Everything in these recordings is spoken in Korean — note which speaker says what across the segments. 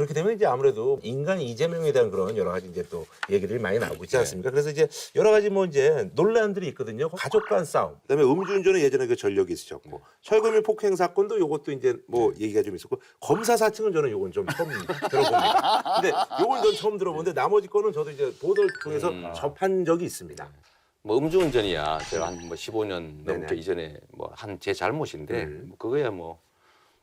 Speaker 1: 그렇게 되면 이제 아무래도 인간 이재명에 대한 그런 여러 가지 이제 또 얘기들이 많이 나오고
Speaker 2: 네.
Speaker 1: 있지 않습니까? 그래서 이제 여러 가지 뭐 이제 논란들이 있거든요. 가족 간 싸움. 그다음에 음주운전은 예전에 그 전력이 있으셨고 철거민 폭행 사건도 요것도 이제 뭐
Speaker 2: 네.
Speaker 1: 얘기가 좀 있었고 검사 사칭은 저는 요건 좀 처음 들어봅니다. 근데 요건 전 처음 들어보는데 나머지 거는 저도 이제 보도를 통해서
Speaker 2: 음.
Speaker 1: 접한 적이 있습니다.
Speaker 2: 뭐 음주운전이야 제가 한 뭐 15년 넘게
Speaker 1: 네네.
Speaker 2: 이전에 뭐 한 제 잘못인데
Speaker 1: 음.
Speaker 2: 뭐 그거야 뭐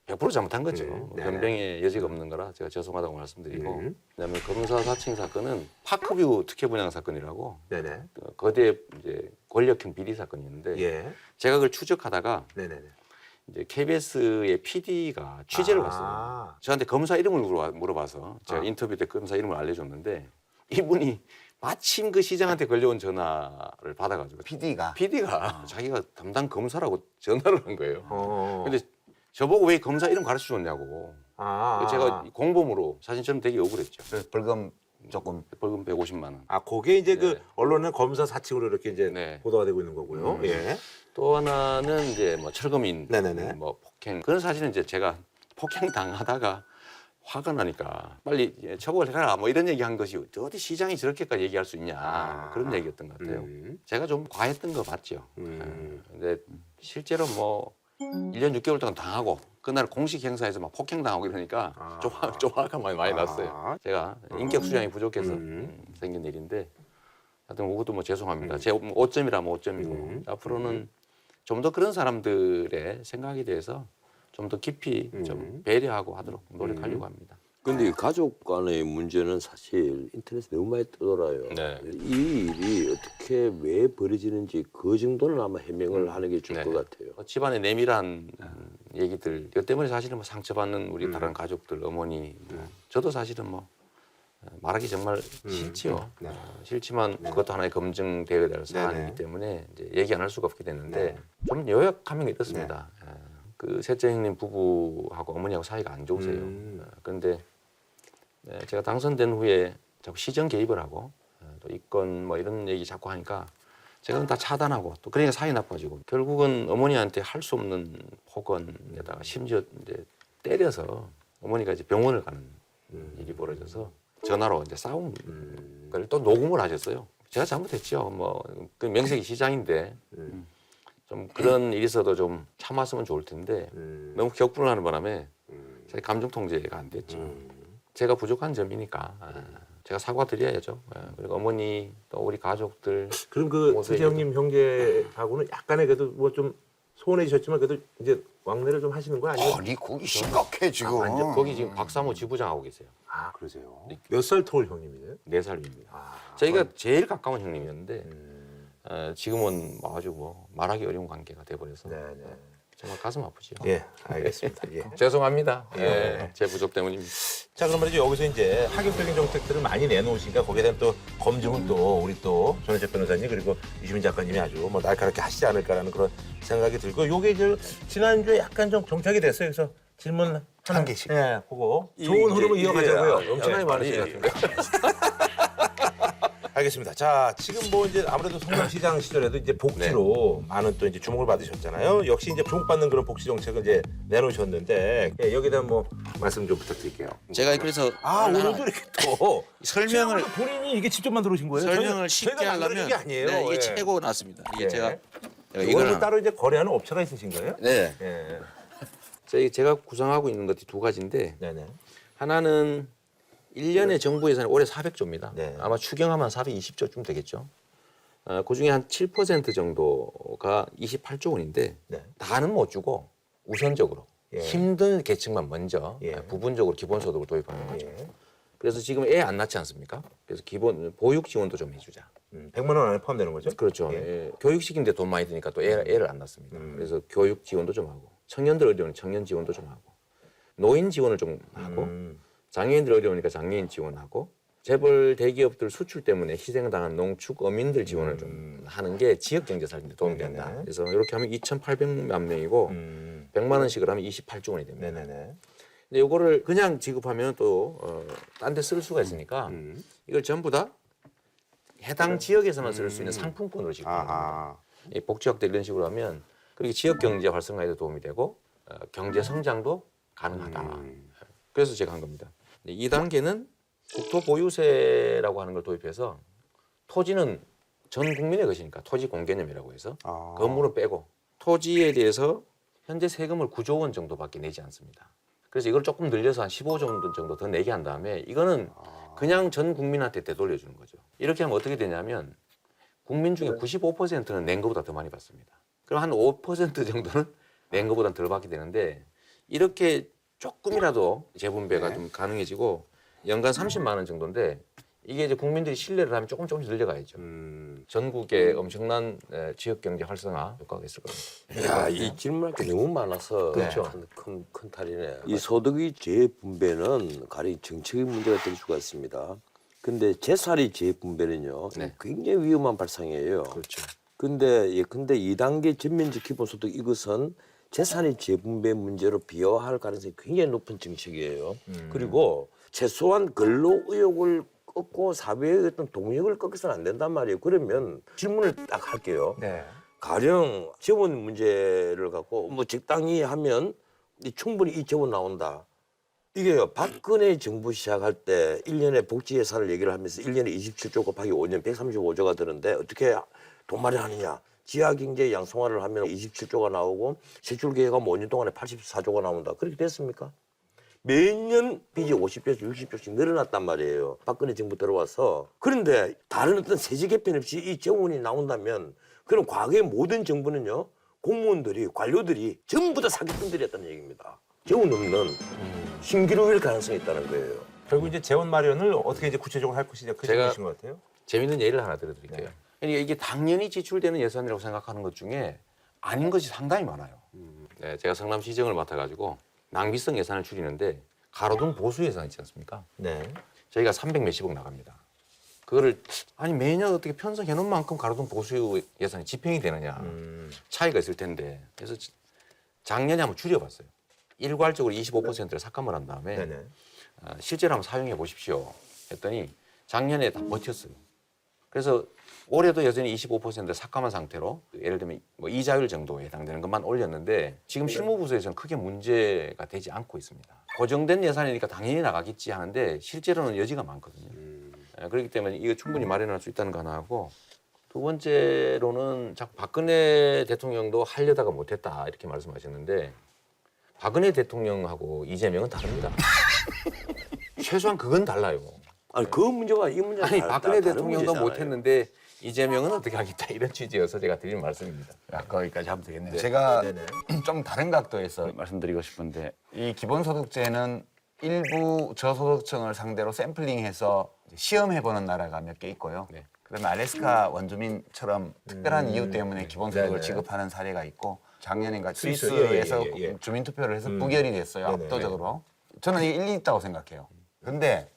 Speaker 2: 100% 잘못한 거죠.
Speaker 1: 음,
Speaker 2: 뭐
Speaker 1: 네네.
Speaker 2: 변병의 여지가 없는 거라 제가 죄송하다고 말씀드리고
Speaker 1: 음.
Speaker 2: 그다음에 검사 사칭 사건은 파크뷰 특혜 분양 사건이라고
Speaker 1: 네네.
Speaker 2: 그 거대 이제 권력형 비리 사건이었는데
Speaker 1: 예.
Speaker 2: 제가 그걸 추적하다가
Speaker 1: 네네네.
Speaker 2: 이제 KBS의 PD가 취재를
Speaker 1: 아.
Speaker 2: 갔어요. 저한테 검사 이름을 물어봐, 물어봐서 제가
Speaker 1: 아.
Speaker 2: 인터뷰 때 검사 이름을 알려줬는데 이분이 마침 그 시장한테 걸려온 전화를 받아가지고
Speaker 3: PD가
Speaker 2: PD가 자기가 담당 검사라고 전화를 한 거예요.
Speaker 1: 어.
Speaker 2: 근데 저보고 왜 검사 이름 가르쳐 줬냐고.
Speaker 1: 아.
Speaker 2: 제가 공범으로 사진처럼 되게 억울했죠.
Speaker 3: 그래서 벌금 조금
Speaker 2: 벌금 150만 원.
Speaker 1: 아, 그게 이제 그
Speaker 2: 네.
Speaker 1: 언론은 검사 사칭으로 이렇게 이제
Speaker 2: 네.
Speaker 1: 보도가 되고 있는 거고요.
Speaker 2: 음.
Speaker 1: 예.
Speaker 2: 또 하나는 이제 뭐 철거민,
Speaker 1: 네네네.
Speaker 2: 뭐 폭행 그런 사실은 이제 제가 폭행 당하다가 화가 나니까 빨리 처벌을 해라 뭐 이런 얘기한 것이 어디 시장이 저렇게까지 얘기할 수 있냐
Speaker 1: 아.
Speaker 2: 그런 얘기였던 것 같아요.
Speaker 1: 음.
Speaker 2: 제가 좀 과했던 거 맞죠.
Speaker 1: 음.
Speaker 2: 예. 근데 실제로 뭐 1년 6개월 동안 당하고 그날 공식 행사에서 막 폭행 당하고 이러니까
Speaker 1: 아.
Speaker 2: 좀, 화- 좀 화가 많이 많이
Speaker 1: 아.
Speaker 2: 났어요. 제가 인격 수량이 부족해서
Speaker 1: 음.
Speaker 2: 음, 생긴 일인데 하여튼 그것도 뭐 죄송합니다. 제 5점이라면 5점이고
Speaker 1: 음.
Speaker 2: 앞으로는 좀 더 그런 사람들의 생각에 대해서 좀 더 깊이
Speaker 1: 음.
Speaker 2: 좀 배려하고 하도록 노력하려고 합니다.
Speaker 4: 근데 이 가족 간의 문제는 사실 인터넷에 너무 많이 뜨더라요.
Speaker 2: 네.
Speaker 4: 이 일이 어떻게 왜 벌어지는지 그 정도는 아마 해명을 하는 게 좋을
Speaker 2: 네.
Speaker 4: 것 같아요.
Speaker 2: 뭐 집안의 내밀한 음, 얘기들 이것 때문에 사실은 뭐 상처받는 우리
Speaker 1: 음.
Speaker 2: 다른 가족들 어머니 뭐 저도 사실은 뭐 어, 말하기 정말 싫지요.
Speaker 1: 네.
Speaker 2: 어, 싫지만 그것도 하나의 검증 되어야 될 사안이기
Speaker 1: 네네.
Speaker 2: 때문에 이제 얘기 안 할 수가 없게 됐는데
Speaker 1: 네.
Speaker 2: 좀 요약하면 이렇습니다. 예, 그 셋째 형님 부부하고 어머니하고 사이가 안 좋으세요.
Speaker 1: 음.
Speaker 2: 어, 그런데 예, 제가 당선된 후에 자꾸 시정 개입을 하고 어, 또 이건 뭐 이런 얘기 자꾸 하니까 제가 다 차단하고 또 그러니까 사이 나빠지고 결국은 어머니한테 할 수 없는 폭언에다가 심지어 이제 때려서 어머니가 이제 병원을 가는 일이 벌어져서 전화로 이제
Speaker 1: 음.
Speaker 2: 걸또 녹음을 하셨어요. 제가 잘못했죠. 뭐 그 명색이 시장인데
Speaker 1: 음.
Speaker 2: 좀 그런 일이 있어도 좀 참았으면 좋을 텐데
Speaker 1: 음.
Speaker 2: 너무 격분을 하는 바람에
Speaker 1: 음.
Speaker 2: 제 감정 통제가 안 됐죠.
Speaker 1: 음.
Speaker 2: 제가 부족한 점이니까 아, 제가 사과드려야죠. 예, 그리고 어머니 또 우리 가족들
Speaker 1: 그럼 그
Speaker 2: 모세에게도.
Speaker 1: 세재 형님 형제하고는 약간의 그래도 뭐 좀 소원해지셨지만 그래도 이제 왕래를 좀 하시는 거 아니에요?
Speaker 3: 아니 거기 심각해 지금.
Speaker 2: 완전 거기 지금 박사모 지부장하고 계세요.
Speaker 1: 아 그러세요. 몇 살 터울 형님이세요?
Speaker 2: 네 살 위입니다.
Speaker 1: 아,
Speaker 2: 저희가 제일 가까운 형님이었는데
Speaker 1: 음.
Speaker 2: 어, 지금은 뭐 아주 뭐 말하기 어려운 관계가 돼버려서
Speaker 1: 네네.
Speaker 2: 정말 가슴 아프죠.
Speaker 1: 예, 알겠습니다. 예.
Speaker 2: 죄송합니다. 예,
Speaker 1: 예.
Speaker 2: 제 부족 때문입니다.
Speaker 1: 자, 그럼 말이죠. 여기서 이제 하격적인 정책들을 많이 내놓으시니까 거기에 대한 또 검증은 또 우리 또 전혜택 변호사님 그리고 유시민 작가님이 아주 뭐 날카롭게 하시지 않을까라는 그런 생각이 들고 요게 이제 지난주에 약간 좀 정착이 됐어요. 그래서 질문
Speaker 3: 한 개씩.
Speaker 1: 예, 그거 좋은 흐름을 이어가자고요.
Speaker 2: 엄청나게
Speaker 1: 예.
Speaker 2: 많으신 것 같은데.
Speaker 1: 알겠습니다. 자, 지금 뭐 이제 아무래도 성남시장 시절에도 이제 복지로 많은 또 이제 주목을 받으셨잖아요. 역시 이제 주목받는 그런 복지 정책을 이제 내놓으셨는데 예, 여기에 대한 뭐 말씀 좀 부탁드릴게요.
Speaker 5: 제가 그래서
Speaker 1: 아,
Speaker 5: 하나
Speaker 1: 오늘도 이렇게 또
Speaker 5: 설명을
Speaker 1: 지금 본인이 이게 직접 만들어 오신 거예요?
Speaker 5: 설명을
Speaker 1: 저희가-
Speaker 5: 쉽게
Speaker 1: 저희가 만들어준
Speaker 5: 하려면
Speaker 1: 게 아니에요.
Speaker 5: 네, 이게
Speaker 1: 예.
Speaker 5: 최고 났습니다. 이게
Speaker 1: 예.
Speaker 5: 제가
Speaker 1: 이거는
Speaker 5: 이거는
Speaker 1: 따로 이제 거래하는 업체가 있으신 거예요?
Speaker 5: 네
Speaker 1: 예.
Speaker 2: 저희 제가 구성하고 있는 것이 두 가지인데
Speaker 1: 네네.
Speaker 2: 하나는 1년에 정부 예산이 올해 400조입니다.
Speaker 1: 네.
Speaker 2: 아마 추경하면 420조쯤 되겠죠. 어, 그 중에 한 7% 정도가 28조 원인데
Speaker 1: 네.
Speaker 2: 다는 못 주고 우선적으로
Speaker 1: 예.
Speaker 2: 힘든 계층만 먼저
Speaker 1: 예.
Speaker 2: 부분적으로 기본소득을 도입하는 거죠.
Speaker 1: 예.
Speaker 2: 그래서 지금 애 안 낳지 않습니까? 그래서 기본 보육 지원도 좀 해주자.
Speaker 1: 음, 100만 원 안에 포함되는 거죠?
Speaker 2: 그렇죠.
Speaker 1: 예.
Speaker 2: 예. 교육시키는데 돈 많이 드니까 또 애, 애를 안 낳습니다.
Speaker 1: 음.
Speaker 2: 그래서 교육 지원도 좀 하고 청년들 어려우니 청년 지원도 좀 하고 노인 지원을 좀 하고
Speaker 1: 음,
Speaker 2: 장애인들 어려우니까 장애인 지원하고 재벌 대기업들 수출 때문에 희생당한 농축 어민들 지원을 좀 하는 게 지역 경제 살리는 데 도움이 된다.
Speaker 1: 음. 네네.
Speaker 2: 그래서 이렇게 하면 2,800만 명이고
Speaker 1: 음,
Speaker 2: 100만 원씩을 하면 28조 원이 됩니다.
Speaker 1: 네네네.
Speaker 2: 근데 이거를 그냥 지급하면 또 어, 딴데 쓸 수가 있으니까
Speaker 1: 음.
Speaker 2: 이걸 전부 다 해당 지역에서만 쓸 수 있는 상품권으로 지급하는 겁니다.
Speaker 1: 아하.
Speaker 2: 이 복지학대 이런 식으로 하면 그리고 지역 경제 활성화에도 도움이 되고 어, 경제 성장도 가능하다.
Speaker 1: 음.
Speaker 2: 그래서 제가 한 겁니다. 이 단계는 국토 보유세라고 하는 걸 도입해서 토지는 전 국민의 것이니까 토지 공개념이라고 해서
Speaker 3: 아.
Speaker 2: 건물은 빼고 토지에 대해서 현재 세금을 9조 원 정도밖에 내지 않습니다. 그래서 이걸 조금 늘려서 한 15조 정도 정도 더 내게 한 다음에 이거는 그냥 전 국민한테 되돌려 주는 거죠. 이렇게 하면 어떻게 되냐면 국민 중에 95%는 낸 것보다 더 많이 받습니다. 그럼 한 5% 정도는 낸 것보다 덜 받게 되는데 이렇게 조금이라도 재분배가 좀 가능해지고 연간 30만 원 정도인데 이게 이제 국민들이 신뢰를 하면 조금 조금씩 늘려가야죠. 전국에 엄청난 에, 지역 경제 활성화 효과가 있을 겁니다.
Speaker 4: 야, 이 질문할 게 너무 많아서
Speaker 2: 그렇죠.
Speaker 4: 큰, 큰, 큰 탈이네. 이 소득의 재분배는 가령 정책의 문제가 될 수가 있습니다. 근데 재살이 재분배는요,
Speaker 2: 네.
Speaker 4: 굉장히 위험한 발상이에요.
Speaker 2: 그렇죠.
Speaker 4: 근데 예컨대 2단계 전면적 기본소득 이것은 재산의 재분배 문제로 비화할 가능성이 굉장히 높은 정책이에요. 그리고 최소한 근로 의욕을 꺾고 사회의 어떤 동력을 꺾어서는 안 된단 말이에요. 그러면 질문을 딱 할게요.
Speaker 1: 네.
Speaker 4: 가령 재원 문제를 갖고 뭐 적당히 하면 이 충분히 이 재원 나온다. 이게요. 박근혜 정부 시작할 때 1년에 복지 예산을 얘기를 하면서 1년에 27조 곱하기 5년 135조가 드는데 어떻게 돈 마련하느냐. 지하 경제 양성화를 하면 27조가 나오고 세출 계획하면 5년 동안에 84조가 나온다. 그렇게 됐습니까? 매년 빚이 50조씩 60조씩 늘어났단 말이에요. 박근혜 정부 들어와서. 그런데 다른 어떤 세제 개편 없이 이 재원이 나온다면 그럼 과거의 모든 정부는요. 공무원들이 관료들이 전부 다 사기꾼들이었다는 얘기입니다. 재원 없는 신기록일 가능성이 있다는 거예요.
Speaker 1: 결국 이제 재원 마련을 어떻게 이제 구체적으로 할 것이냐 그
Speaker 2: 제가-
Speaker 1: 질문이신 것 같아요.
Speaker 2: 재밌는 예를 하나 들어드릴게요. 그러니까 이게 당연히 지출되는 예산이라고 생각하는 것 중에 아닌 것이 상당히 많아요. 네, 제가 성남시정을 맡아가지고 낭비성 예산을 줄이는데 가로등 보수 예산 있지 않습니까?
Speaker 1: 네.
Speaker 2: 저희가 300 몇십억 나갑니다. 그거를 아니 매년 어떻게 편성해 놓은 만큼 가로등 보수 예산이 집행이 되느냐
Speaker 1: 음.
Speaker 2: 차이가 있을 텐데 그래서 지- 작년에 한번 줄여봤어요. 일괄적으로 25%를 삭감을 한 다음에
Speaker 1: 네네.
Speaker 2: 아, 실제로 한번 사용해 보십시오 했더니 작년에 다 버텼어요. 그래서 올해도 여전히 25% 삭감한 상태로 예를 들면 뭐 이자율 정도에 해당되는 것만 올렸는데 지금 실무부서에서는 크게 문제가 되지 않고 있습니다. 고정된 예산이니까 당연히 나가겠지 하는데 실제로는 여지가 많거든요. 예, 그렇기 때문에 이거 충분히 마련할 수 있다는 거 하나 하고 두 번째로는 자꾸 박근혜 대통령도 하려다가 못했다 이렇게 말씀하셨는데 박근혜 대통령하고 이재명은 다릅니다. 최소한 그건 달라요.
Speaker 4: 아니 그 문제가 이 문제가
Speaker 2: 아니
Speaker 4: 다-
Speaker 2: 박근혜 대통령도. 못했는데 이재명은 어떻게 하겠다 이런 취지여서 제가 드린 말씀입니다.
Speaker 6: 야, 거기까지 하면 되겠네요. 제가
Speaker 1: 네네.
Speaker 6: 좀 다른 각도에서 말씀드리고 싶은데 이 기본소득제는 일부 저소득층을 상대로 샘플링해서 시험해보는 나라가 몇 개 있고요.
Speaker 2: 네.
Speaker 6: 그다음에 알래스카 원주민처럼 특별한 이유 때문에 기본소득을
Speaker 1: 네네.
Speaker 6: 지급하는 사례가 있고 작년인가
Speaker 1: 스위스,
Speaker 6: 스위스에서
Speaker 1: 예, 예, 예, 예.
Speaker 6: 주민투표를 해서 부결이 됐어요.
Speaker 1: 네네.
Speaker 6: 압도적으로. 저는 이게 일리 있다고 생각해요. 근데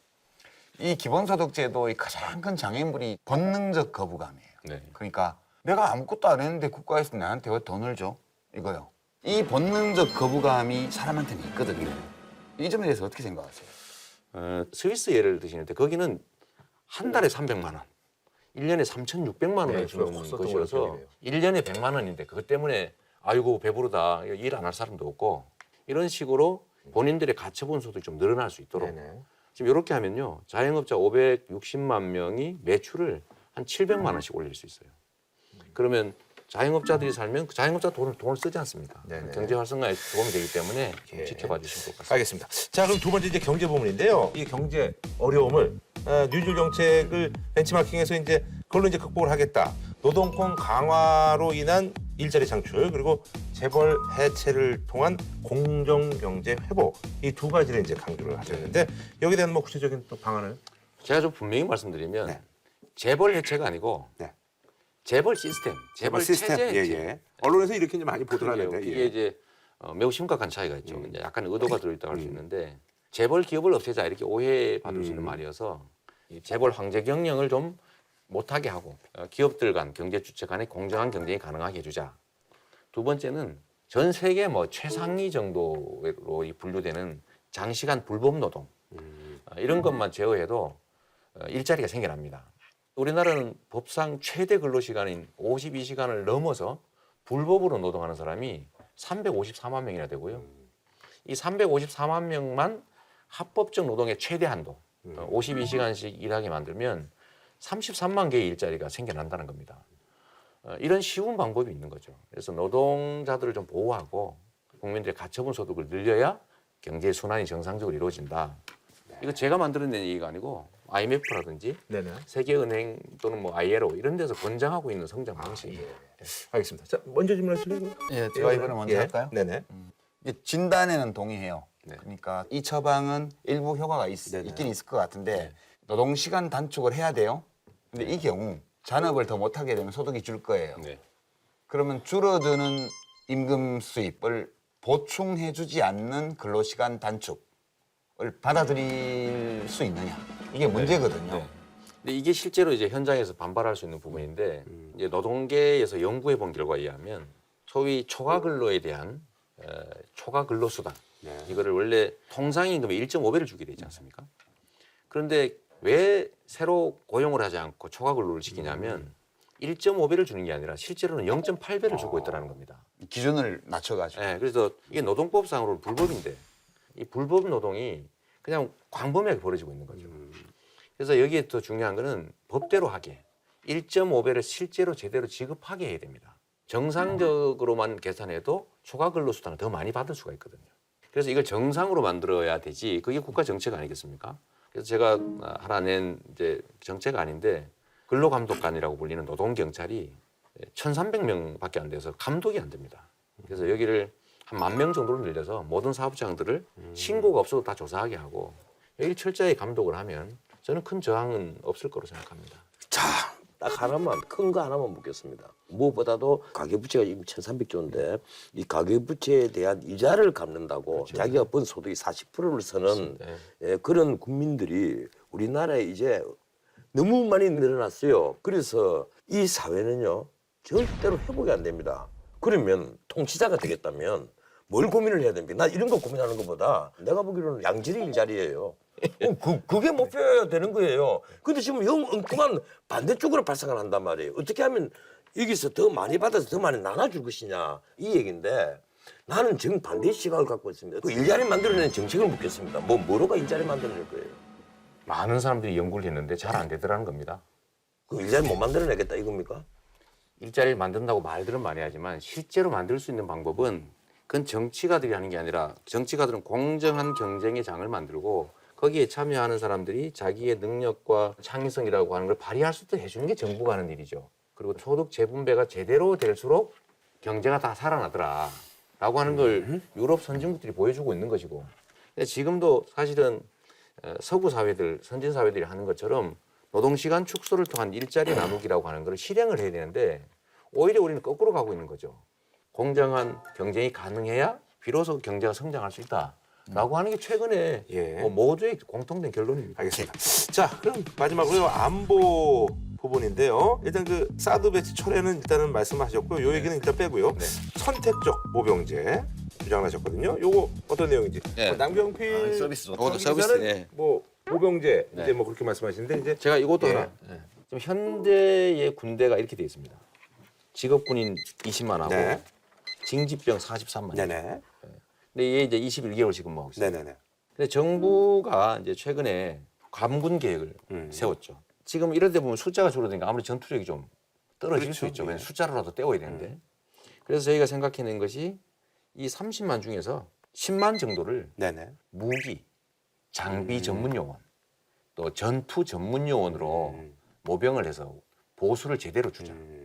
Speaker 6: 이 기본소득제도의 가장 큰 장애물이 본능적 거부감이에요.
Speaker 2: 네.
Speaker 6: 그러니까 내가 아무것도 안 했는데 국가에서 나한테 왜 돈을 줘? 이거요. 이 본능적 거부감이 사람한테는 있거든요. 이 점에 대해서 어떻게 생각하세요?
Speaker 2: 어, 스위스 예를 드시는데 거기는 한 달에 300만 원, 1년에 3,600만 원을
Speaker 1: 네,
Speaker 2: 주는
Speaker 1: 그거 컸었던 걸로
Speaker 2: 것이어서
Speaker 1: 기억이 나요.
Speaker 2: 1년에 100만 원인데 그것 때문에 아이고 배부르다 일 안 할 사람도 없고 이런 식으로 본인들의 가처분 소득이 좀 늘어날 수 있도록
Speaker 1: 네네.
Speaker 2: 지금 이렇게 하면요 자영업자 560만 명이 매출을 한 700만 원씩 올릴 수 있어요. 그러면 자영업자들이 살면 그 자영업자 돈을 돈을 쓰지 않습니다.
Speaker 1: 네네.
Speaker 2: 경제 활성화에 도움이 되기 때문에 좀
Speaker 1: 예.
Speaker 2: 지켜봐 주시면 좋을 것 같습니다.
Speaker 1: 알겠습니다. 자 그럼 두 번째 이제 경제 부문인데요. 이 경제 어려움을 어, 뉴딜 정책을 벤치마킹해서 이제 그걸로 이제 극복을 하겠다. 노동권 강화로 인한 일자리 창출 그리고 재벌 해체를 통한 공정 경제 회복 이 두 가지를 이제 강조를 하셨는데 여기에 대한 뭐 구체적인 또 방안을
Speaker 2: 제가 좀 분명히 말씀드리면
Speaker 3: 네.
Speaker 2: 재벌 해체가 아니고
Speaker 3: 네.
Speaker 2: 재벌 시스템, 재벌, 체제
Speaker 3: 예,
Speaker 2: 해체.
Speaker 3: 예. 언론에서 이렇게 이제 많이 보도를. 하는데
Speaker 2: 이게
Speaker 3: 예.
Speaker 2: 이제 어, 매우 심각한 차이가 있죠.
Speaker 3: 음.
Speaker 2: 이제 약간 의도가 들어있다고 할 수 있는데 재벌 기업을 없애자 이렇게 오해받을 수 있는
Speaker 3: 음.
Speaker 2: 말이어서 이 재벌 황제 경영을 좀 못하게 하고 어, 기업들 간 경제 주체 간의 공정한 경쟁이 가능하게 해주자. 두 번째는 전 세계 뭐 최상위 정도로 이 분류되는 장시간 불법 노동 어, 이런 것만 제어해도 어, 일자리가 생겨납니다. 우리나라는 법상 최대 근로 시간인 52시간을 넘어서 불법으로 노동하는 사람이 354만 명이나 되고요. 이 354만 명만 합법적 노동의 최대 한도 어, 52시간씩 일하게 만들면 33만 개의 일자리가 생겨난다는 겁니다. 어, 이런 쉬운 방법이 있는 거죠. 그래서 노동자들을 좀 보호하고 국민들의 가처분 소득을 늘려야 경제 순환이 정상적으로 이루어진다. 이거 제가 만들어낸 얘기가 아니고 IMF라든지
Speaker 1: 네네.
Speaker 2: 세계은행 또는 뭐 ILO 이런 데서 권장하고 있는 성장 방식이에요.
Speaker 1: 알겠습니다. 자, 먼저 질문하실래요?
Speaker 6: 예, 제가 이번에 먼저
Speaker 1: 예.
Speaker 6: 할까요?
Speaker 1: 네네.
Speaker 6: 이 진단에는 동의해요.
Speaker 2: 네.
Speaker 6: 그러니까 이 처방은 일부 효과가 있. 있긴 있을 것 같은데 노동 시간 단축을 해야 돼요. 근데 이 경우 잔업을 더 못하게 되면 소득이 줄 거예요.
Speaker 2: 네.
Speaker 6: 그러면 줄어드는 임금 수입을 보충해주지 않는 근로시간 단축을 받아들일 수 있느냐 이게 문제거든요.
Speaker 2: 네. 근데 이게 실제로 이제 현장에서 반발할 수 있는 부분인데 이제 노동계에서 연구해 본 결과에 의하면 소위 초과 근로에 대한 에, 초과 근로 수당 이거를 원래 통상 임금의 1.5배를 주게 되지 않습니까? 그런데 왜 새로 고용을 하지 않고 초과 근로를 시키냐면 1.5배를 주는 게 아니라 실제로는 0.8배를 주고 있다는 겁니다.
Speaker 6: 기준을 낮춰가지고
Speaker 2: 예, 그래서 이게 노동법상으로는 불법인데 이 불법 노동이 그냥 광범위하게 벌어지고 있는 거죠. 그래서 여기에 더 중요한 거는 법대로 하게 1.5배를 실제로 제대로 지급하게 해야 됩니다. 정상적으로만 계산해도 초과 근로 수당을 더 많이 받을 수가 있거든요. 그래서 이걸 정상으로 만들어야 되지 그게 국가 정책 아니겠습니까? 그래서 제가 하나 낸 이제 정책 아닌데 근로감독관이라고 불리는 노동경찰이 1,300명밖에 안 돼서 감독이 안 됩니다. 그래서 여기를 한 만 명 정도로 늘려서 모든 사업장들을 신고가 없어도 다 조사하게 하고 여기 철저히 감독을 하면 저는 큰 저항은 없을 거로 생각합니다.
Speaker 4: 자, 딱 하나만 큰 거 하나만 묻겠습니다. 무엇보다도 가계부채가 지금 1,300조인데 이 가계부채에 대한 이자를 갚는다고 자기가 번 소득의 40%를 쓰는
Speaker 2: 네.
Speaker 4: 예, 그런 국민들이 우리나라에 이제 너무 많이 늘어났어요. 그래서 이 사회는요 절대로 회복이 안 됩니다. 그러면 통치자가 되겠다면 뭘 고민을 해야 됩니까? 나 이런 거 고민하는 것보다 내가 보기로는 양질의 일자리예요. 어, 그, 그게 목표여야 되는 거예요. 근데 지금 영 엉뚱한 반대쪽으로 발상을 한단 말이에요. 어떻게 하면 여기서 더 많이 받아서 더 많이 나눠줄 것이냐 이 얘기인데 나는 정 반대 시각을 갖고 있습니다. 그 일자리 만들어내는 정책을 묻겠습니다. 뭐 뭐로가 일자리 만들어낼 거예요?
Speaker 2: 많은 사람들이 연구를 했는데 잘 안 되더라는 겁니다.
Speaker 4: 그 일자리 못 만들어내겠다 이겁니까?
Speaker 2: 일자리를 만든다고 말들은 많이 하지만 실제로 만들 수 있는 방법은 그건 정치가들이 하는 게 아니라 정치가들은 공정한 경쟁의 장을 만들고 거기에 참여하는 사람들이 자기의 능력과 창의성이라고 하는 걸 발휘할 수 있도록 해주는 게 정부가 하는 일이죠. 그리고 소득 재분배가 제대로 될수록 경제가 다 살아나더라. 라고 하는 걸 유럽 선진국들이 보여주고 있는 것이고. 근데 지금도 사실은 어, 서구 사회들, 선진 사회들이 하는 것처럼 노동시간 축소를 통한 일자리 나누기라고 하는 걸 실행을 해야 되는데 오히려 우리는 거꾸로 가고 있는 거죠. 공정한 경쟁이 가능해야 비로소 경제가 성장할 수 있다 라고 하는 게 최근에
Speaker 1: 예.
Speaker 2: 뭐 모두의 공통된 결론입니다.
Speaker 1: 알겠습니다. 자, 그럼 마지막으로 안보 부분인데요. 일단 그 사드 배치 철회는 일단은 말씀하셨고요. 요 얘기는 일단 빼고요.
Speaker 2: 네.
Speaker 1: 선택적 모병제 주장하셨거든요. 요거 어떤 내용인지.
Speaker 5: 네.
Speaker 1: 뭐 남경필
Speaker 6: 아, 서비스
Speaker 1: 기자는
Speaker 5: 서비스, 예.
Speaker 1: 뭐 모병제
Speaker 2: 네.
Speaker 1: 이제 뭐 그렇게 말씀하시는데 이제
Speaker 2: 제가 이것도
Speaker 1: 예.
Speaker 2: 하나. 좀 현대의 군대가 이렇게 되어 있습니다. 직업군인 20만 하고
Speaker 1: 네.
Speaker 2: 징집병 43만.
Speaker 1: 네네
Speaker 2: 근데 이게 이제 21개월 지금 뭐 하고 있어요.
Speaker 1: 네네네.
Speaker 2: 근데 정부가 이제 최근에 감군 계획을
Speaker 1: 음.
Speaker 2: 세웠죠. 지금 이런 데 보면 숫자가 줄어드니까 아무리 전투력이 좀 떨어질
Speaker 1: 그렇죠.
Speaker 2: 수 있죠.
Speaker 1: 예.
Speaker 2: 숫자로라도 떼어야 되는데. 그래서 저희가 생각해낸 것이 이 30만 중에서 10만 정도를
Speaker 1: 네네.
Speaker 2: 무기, 장비
Speaker 1: 음.
Speaker 2: 전문 요원, 또 전투 전문 요원으로
Speaker 1: 음.
Speaker 2: 모병을 해서 보수를 제대로 주자.
Speaker 1: 음.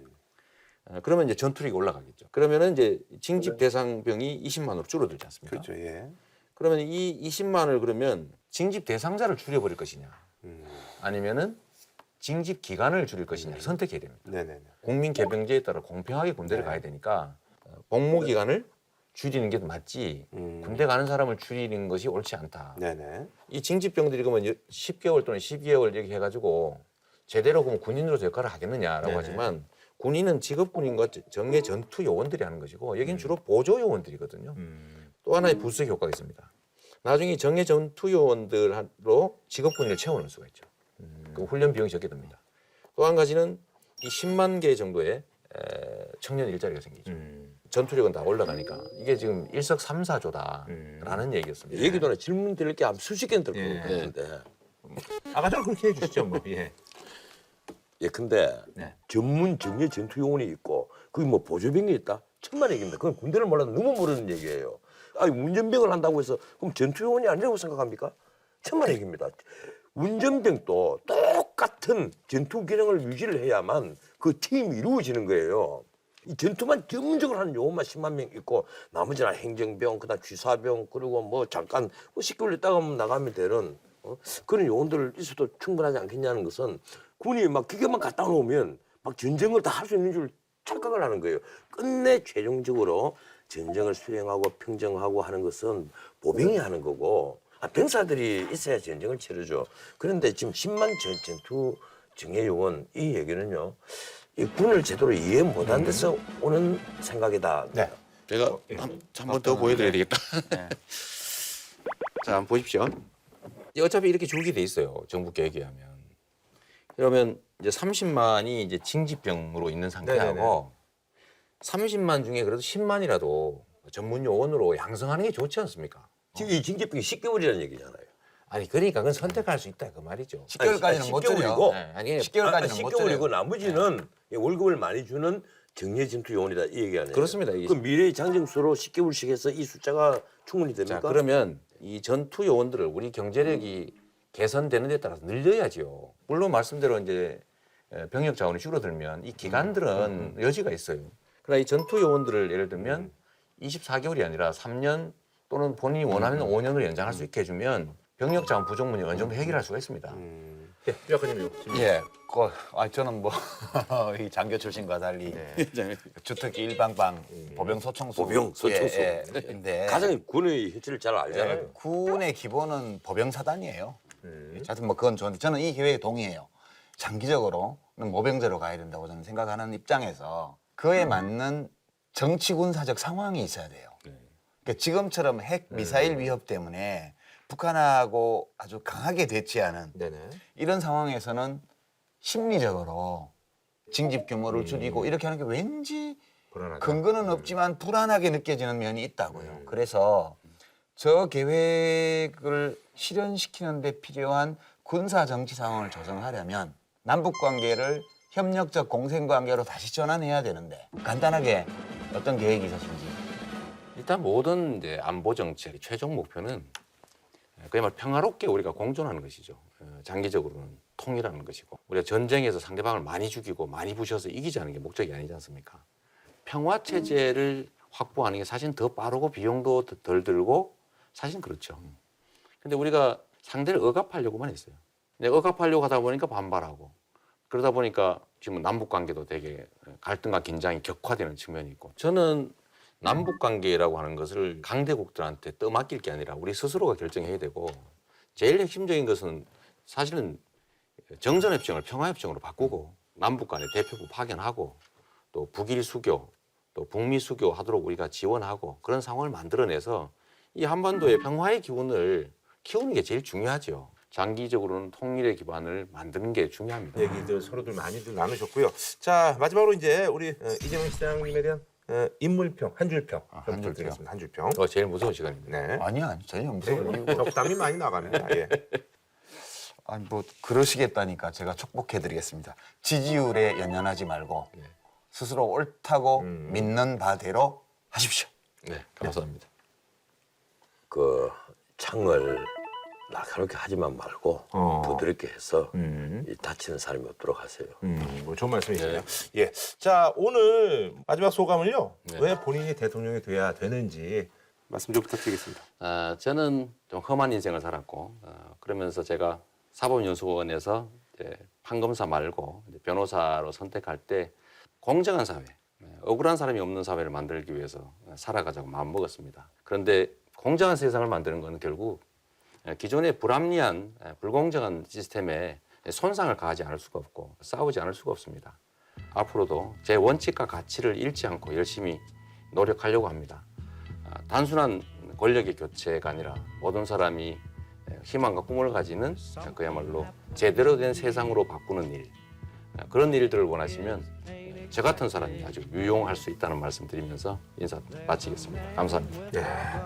Speaker 2: 어, 그러면 이제 전투력이 올라가겠죠. 그러면은 이제 징집 대상병이 20만으로 줄어들지 않습니까?
Speaker 1: 그렇죠. 예.
Speaker 2: 그러면 이 20만을 그러면 징집 대상자를 줄여버릴 것이냐,
Speaker 1: 음.
Speaker 2: 아니면은 징집 기간을 줄일 것이냐를 선택해야 됩니다.
Speaker 1: 네네네.
Speaker 2: 국민 개병제에 따라 공평하게 군대를
Speaker 1: 네.
Speaker 2: 가야 되니까 어, 복무 기간을 줄이는 게 맞지
Speaker 1: 음.
Speaker 2: 군대 가는 사람을 줄이는 것이 옳지 않다.
Speaker 1: 네네.
Speaker 2: 이 징집병들이 그러면 10개월 또는 12개월 얘기 해가지고 제대로 그럼 군인으로서 역할을 하겠느냐라고
Speaker 1: 네네.
Speaker 2: 하지만 군인은 직업군인과 정예 전투 요원들이 하는 것이고 여기는 주로 보조 요원들이거든요.
Speaker 1: 음.
Speaker 2: 또 하나의 부수적 효과가 있습니다. 나중에 정예 전투 요원들로 직업군인을 채워넣을 수가 있죠. 그 훈련 비용이 적게 듭니다. 또 한 가지는 이 10만 개 정도의 에, 청년 일자리가 생기죠.
Speaker 1: 음.
Speaker 2: 전투력은 다 올라가니까 이게 지금 일석삼사조다라는 얘기였습니다.
Speaker 4: 얘기도 나 질문 드릴 게 수십 개는 될것
Speaker 1: 예.
Speaker 4: 같은데.
Speaker 1: 아까처럼 그렇게 해주시죠 뭐. 예.
Speaker 4: 예, 근데
Speaker 1: 네.
Speaker 4: 전문 정예 전투 요원이 있고 그게 뭐 보조병이 있다? 천만 얘기입니다. 그건 군대를 몰라도 너무 모르는 얘기예요. 아니 운전병을 한다고 해서 그럼 전투 요원이 아니라고 생각합니까? 천만 얘기입니다. 운전병도 똑같은 전투 기능을 유지를 해야만 그 팀이 이루어지는 거예요. 이 전투만 전문적으로 하는 요원만 10만 명 있고 나머지는 행정병, 그다음 취사병 그리고 뭐 잠깐 뭐 10개월 있다가 나가면 되는 어? 그런 요원들 있어도 충분하지 않겠냐는 것은 군이 막 기계만 갖다 놓으면 막 전쟁을 다 할 수 있는 줄 착각을 하는 거예요. 끝내 최종적으로 전쟁을 수행하고 평정하고 하는 것은 보병이 하는 거고 아, 병사들이 있어야 전쟁을 치르죠. 그런데 지금 10만 전, 전투 정예 요원 이 얘기는요. 이 군을 제대로 이해 못한 데서 오는 생각이다.
Speaker 1: 네.
Speaker 2: 제가 한 번 더 보여드려야 되겠다. 자, 한번 보십시오. 어차피 이렇게 줄게 돼 있어요. 정부 계획에 하면. 그러면 이제 30만이 이제 징집병으로 있는 상태하고 30만 중에 그래도 10만이라도 전문 요원으로 양성하는 게 좋지 않습니까?
Speaker 4: 지금 이 징집병이 10개월이라는 얘기잖아요.
Speaker 2: 아니 그러니까 그건 선택할 수 있다 그 말이죠.
Speaker 6: 10개월까지는 못
Speaker 4: 10개월이고
Speaker 6: 줘요.
Speaker 2: 네, 아니
Speaker 6: 10개월까지는 못 줘요.
Speaker 4: 10개월이고 나머지는 월급을 많이 주는 정예 전투 요원이다 이 얘기 아니에요?
Speaker 2: 그렇습니다.
Speaker 4: 그 미래의 장정수로 10개월씩 해서 이 숫자가 충분히
Speaker 2: 자
Speaker 4: 됩니까?
Speaker 2: 그러면 이 전투 요원들을 우리 경제력이 개선되는 데 따라서 늘려야지요. 물론 말씀대로 이제 에, 병력 자원이 줄어들면 이 기간들은 여지가 있어요. 그러나 이 전투 요원들을 예를 들면 24개월이 아니라 3년 또는 본인이 원하면 5년으로 연장할 수 있게 해주면 병력 자원 부족 문제 어느 정도 해결할 수가 있습니다.
Speaker 1: 예, 뼈가님 이거.
Speaker 6: 예, 그, 아, 저는 뭐 이 장교 출신과 달리 주특기 일방방 보병 소총수
Speaker 4: 보병, 소총수.
Speaker 6: 예, 예. 근데
Speaker 4: 가장 군의 현실을 잘 알잖아요.
Speaker 6: 예, 군의 기본은 보병 사단이에요. 하여튼 뭐 그건 좋은데 저는 이 계획에 동의해요. 장기적으로는 모병제로 가야 된다고 저는 생각하는 입장에서 그에 맞는 정치 군사적 상황이 있어야 돼요. 그러니까 지금처럼 핵 미사일 위협 때문에 북한하고 아주 강하게 대치하는
Speaker 1: 네네.
Speaker 6: 이런 상황에서는 심리적으로 징집 규모를 줄이고 이렇게 하는 게 왠지
Speaker 1: 불안하다.
Speaker 6: 근거는 없지만 불안하게 느껴지는 면이 있다고요. 그래서 저 계획을 실현시키는 데 필요한 군사 정치 상황을 조성하려면 남북 관계를 협력적 공생 관계로 다시 전환해야 되는데 간단하게 어떤 계획이 있으신지.
Speaker 2: 일단 모든 이제 안보 정책의 최종 목표는 그야말로 평화롭게 우리가 공존하는 것이죠. 어, 장기적으로는 통일하는 것이고 우리가 전쟁에서 상대방을 많이 죽이고 많이 부셔서 이기자는 게 목적이 아니지 않습니까? 평화 체제를 확보하는 게 사실 더 빠르고 비용도 더- 덜 들고 사실 그렇죠. 근데 우리가 상대를 억압하려고만 했어요. 근데 억압하려고 하다 보니까 반발하고 그러다 보니까 지금 남북 관계도 되게 갈등과 긴장이 격화되는 측면이 있고 저는 남북 관계라고 하는 것을 강대국들한테 떠맡길 게 아니라 우리 스스로가 결정해야 되고 제일 핵심적인 것은 사실은 정전협정을 평화협정으로 바꾸고 남북 간의 대표부 파견하고 또 북일 수교 또 북미 수교 하도록 우리가 지원하고 그런 상황을 만들어내서 이 한반도의 평화의 기운을 키우는 게 제일 중요하죠. 장기적으로는 통일의 기반을 만드는 게 중요합니다.
Speaker 1: 얘기들 서로들 많이들 나누셨고요. 자 마지막으로 이제 우리 어, 이재명 시장님에 대한 어, 인물평 한 줄평
Speaker 6: 아, 좀한 줄평.
Speaker 1: 한 줄평.
Speaker 2: 어, 제일 무서운 시간입니다.
Speaker 1: 네.
Speaker 6: 아니 아니 전혀 무서운 이유가
Speaker 1: 덕담이 많이 나갑니다. 예.
Speaker 6: 아니 뭐 그러시겠다니까 제가 축복해드리겠습니다. 지지율에 연연하지 말고 스스로 옳다고
Speaker 1: 음.
Speaker 6: 믿는 바대로 하십시오.
Speaker 2: 네, 감사합니다.
Speaker 4: 그 창을 날카롭게 하지만 말고
Speaker 1: 어.
Speaker 4: 부드럽게 해서
Speaker 1: 음.
Speaker 4: 이 다치는 사람이 없도록 하세요.
Speaker 1: 음, 뭐 좋은 말씀이시네요. 예. 자, 오늘 마지막 소감을요.
Speaker 2: 네.
Speaker 1: 왜 본인이 대통령이 돼야 되는지
Speaker 3: 말씀 좀 부탁드리겠습니다.
Speaker 2: 아, 저는 좀 험한 인생을 살았고 어, 그러면서 제가 사법연수원에서 이제 판검사 말고 이제 변호사로 선택할 때 공정한 사회, 네, 억울한 사람이 없는 사회를 만들기 위해서 살아가자고 마음 먹었습니다. 그런데 공정한 세상을 만드는 것은 결국 기존의 불합리한 불공정한 시스템에 손상을 가하지 않을 수가 없고 싸우지 않을 수가 없습니다. 앞으로도 제 원칙과 가치를 잃지 않고 열심히 노력하려고 합니다. 아, 단순한 권력의 교체가 아니라 모든 사람이 희망과 꿈을 가지는 그야말로 제대로 된 세상으로 바꾸는 일 아, 그런 일들을 원하시면 저 같은 사람이 아주 유용할 수 있다는 말씀 드리면서 인사 마치겠습니다. 감사합니다.
Speaker 1: 예.